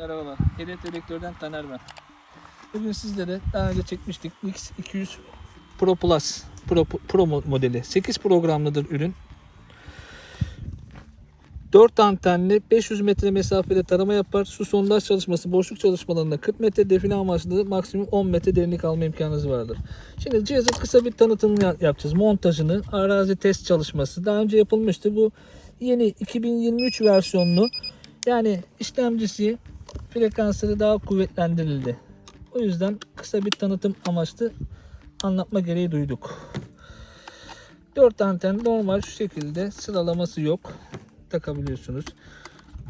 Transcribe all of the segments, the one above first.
Merhabalar. Hedef Dedektör'den Taner ben. Bugün sizlere daha önce çekmiştik X200 Pro Plus Pro, Pro mo- modeli. 8 programlıdır ürün. 4 antenli 500 metre mesafede tarama yapar. Su sondaj çalışması, boşluk çalışmalarında 40 metre define amaçlı maksimum 10 metre derinlik alma imkanınız vardır. Şimdi cihazın kısa bir tanıtımını ya- yapacağız. Montajını, arazi test çalışması. Daha önce yapılmıştı. Bu yeni 2023 versiyonlu yani işlemcisi frekansları daha kuvvetlendirildi. O yüzden kısa bir tanıtım amaçlı anlatma gereği duyduk. 4 anten normal şu şekilde sıralaması yok. Takabiliyorsunuz.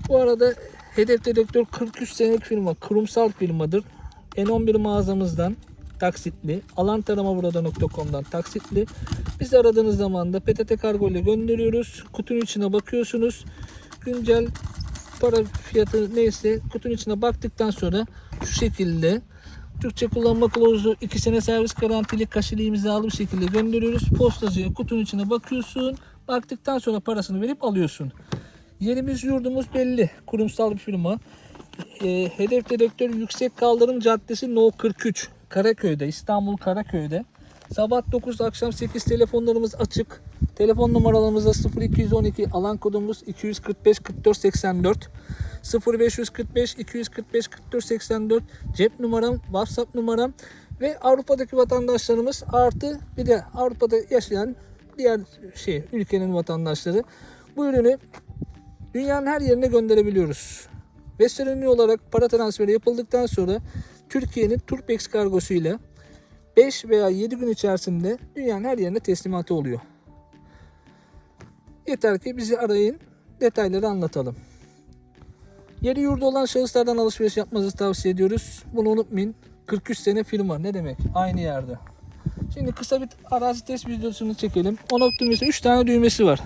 Bu arada Hedef Dedektör 43 senelik firma, kurumsal firmadır. N11 mağazamızdan taksitli, alantaramaburada.com'dan taksitli. Biz aradığınız zaman da PTT kargo ile gönderiyoruz. Kutunun içine bakıyorsunuz. Güncel para fiyatı neyse kutunun içine baktıktan sonra şu şekilde Türkçe kullanma kılavuzu 2 sene servis garantili kaşeli imzalı bir şekilde gönderiyoruz. Postacıya kutunun içine bakıyorsun. Baktıktan sonra parasını verip alıyorsun. Yerimiz yurdumuz belli. Kurumsal bir firma. E, hedef dedektör Yüksek Kaldırım Caddesi No 43. Karaköy'de, İstanbul Karaköy'de. Sabah 9 akşam 8 telefonlarımız açık. Telefon numaralarımız da 0212 alan kodumuz 245 44 84 0545 245 44 84 cep numaram, WhatsApp numaram ve Avrupa'daki vatandaşlarımız artı bir de Avrupa'da yaşayan diğer şey ülkenin vatandaşları bu ürünü dünyanın her yerine gönderebiliyoruz. Western Union olarak para transferi yapıldıktan sonra Türkiye'nin Turpex kargosu ile 5 veya 7 gün içerisinde dünyanın her yerine teslimatı oluyor. Yeter ki bizi arayın, detayları anlatalım. Yeri yurdu olan şahıslardan alışveriş yapmanızı tavsiye ediyoruz. Bunu unutmayın. 43 sene firma ne demek? Aynı yerde. Şimdi kısa bir arazi test videosunu çekelim. On-off düğmesi 3 tane düğmesi var.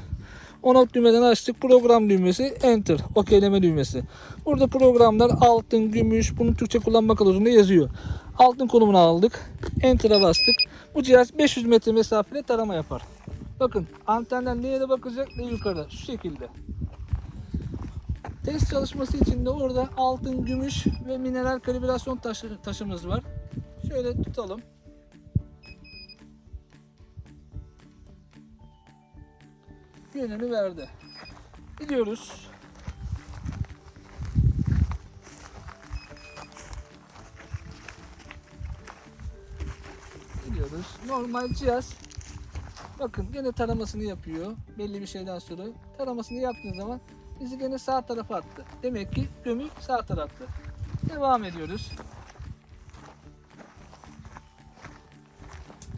On-off düğmeden açtık. Program düğmesi, enter, okeyleme düğmesi. Burada programlar altın, gümüş, bunun Türkçe kullanma kılavuzunda yazıyor. Altın konumunu aldık. Enter'a bastık. Bu cihaz 500 metre mesafede tarama yapar. Bakın antenden neye de bakacak ne yukarıda. Şu şekilde. Test çalışması için de orada altın, gümüş ve mineral kalibrasyon taşı, taşımız var. Şöyle tutalım. Yönünü verdi. Gidiyoruz. Normal cihaz. Bakın gene taramasını yapıyor. Belli bir şeyden sonra. Taramasını yaptığı zaman bizi gene sağ tarafa attı. Demek ki gömü sağ tarafta. Devam ediyoruz.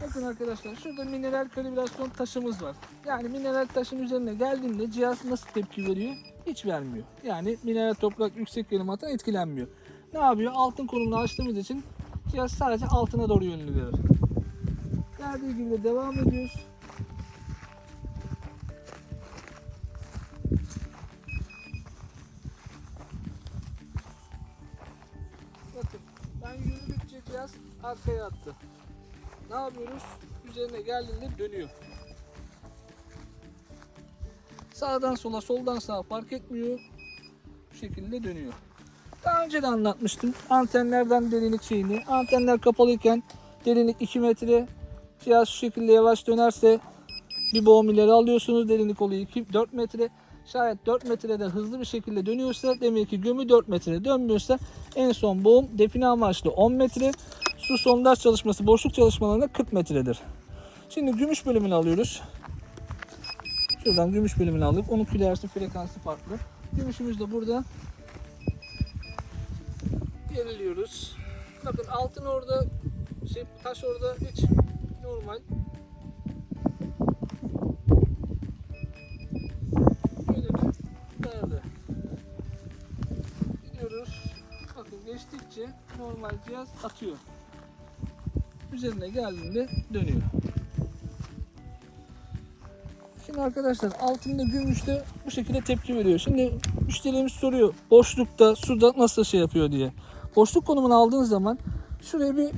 Bakın arkadaşlar şurada mineral kalibrasyon taşımız var. Yani mineral taşın üzerine geldiğinde cihaz nasıl tepki veriyor? Hiç vermiyor. Yani mineral toprak yüksek verim etkilenmiyor. Ne yapıyor? Altın konumunu açtığımız için cihaz sadece altına doğru yönlü. Geldiği gibi de devam ediyoruz. Bakın ben yürüdükçe cihaz arkaya attı. Ne yapıyoruz? Üzerine geldiğinde dönüyor. Sağdan sola, soldan sağa fark etmiyor. Bu şekilde dönüyor. Daha önce de anlatmıştım. Antenlerden derinlik şeyini. Antenler kapalıyken derinlik 2 metre. Cihaz şu şekilde yavaş dönerse bir boğum ileri alıyorsunuz. Derinlik oluyor 2, 4 metre. Şayet 4 metrede hızlı bir şekilde dönüyorsa demek ki gömü 4 metre dönmüyorsa en son boğum define amaçlı 10 metre. Su sondaj çalışması, boşluk çalışmalarında 40 metredir. Şimdi gümüş bölümünü alıyoruz. Şuradan gümüş bölümünü aldık. Onun kilohertz'i frekansı farklı. Gümüşümüz de burada. Geriliyoruz. Bakın altın orada, şey taş orada hiç normal. Böyle bir verdi. Gidiyoruz. Bakın geçtikçe normal cihaz atıyor. Üzerine geldiğinde dönüyor. Şimdi arkadaşlar altında gümüşte bu şekilde tepki veriyor. Şimdi müşterimiz soruyor boşlukta suda nasıl şey yapıyor diye. Boşluk konumunu aldığınız zaman şuraya bir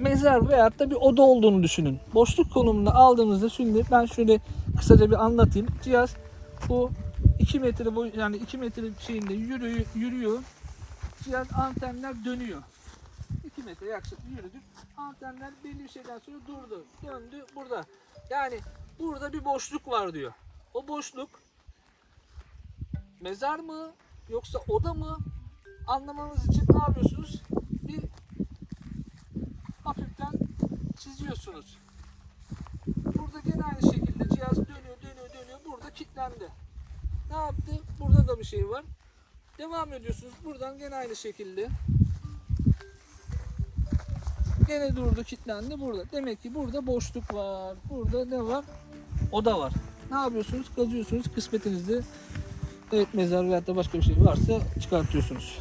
mezar veyahut da bir oda olduğunu düşünün. Boşluk konumunu aldığımızda şimdi ben şöyle kısaca bir anlatayım. Cihaz bu 2 metre boy yani 2 metre şeyinde yürüyor, yürüyor cihaz antenler dönüyor. 2 metre yaklaşık yürüdük. Antenler belli bir şeyden sonra durdu. Döndü burada. Yani burada bir boşluk var diyor. O boşluk mezar mı yoksa oda mı anlamanız için ne yapıyorsunuz? Bir hafiften çiziyorsunuz. Burada gene aynı şekilde cihaz dönüyor dönüyor dönüyor. Burada kilitlendi. Ne yaptı? Burada da bir şey var. Devam ediyorsunuz. Buradan gene aynı şekilde. Gene durdu, kilitlendi burada. Demek ki burada boşluk var. Burada ne var? Oda var. Ne yapıyorsunuz? Kazıyorsunuz. Kısmetinizde evet mezar veyahut da başka bir şey varsa çıkartıyorsunuz.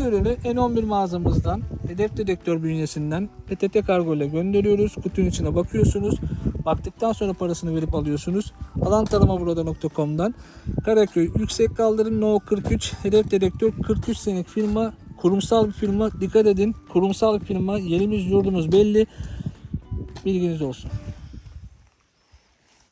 Ürünü N11 mağazamızdan hedef dedektör bünyesinden PTT kargo ile gönderiyoruz. Kutunun içine bakıyorsunuz. Baktıktan sonra parasını verip alıyorsunuz. Alantaramaburada.com'dan Karaköy Yüksek Kaldırım No 43 hedef dedektör 43 senelik firma kurumsal bir firma dikkat edin kurumsal bir firma yerimiz yurdumuz belli bilginiz olsun.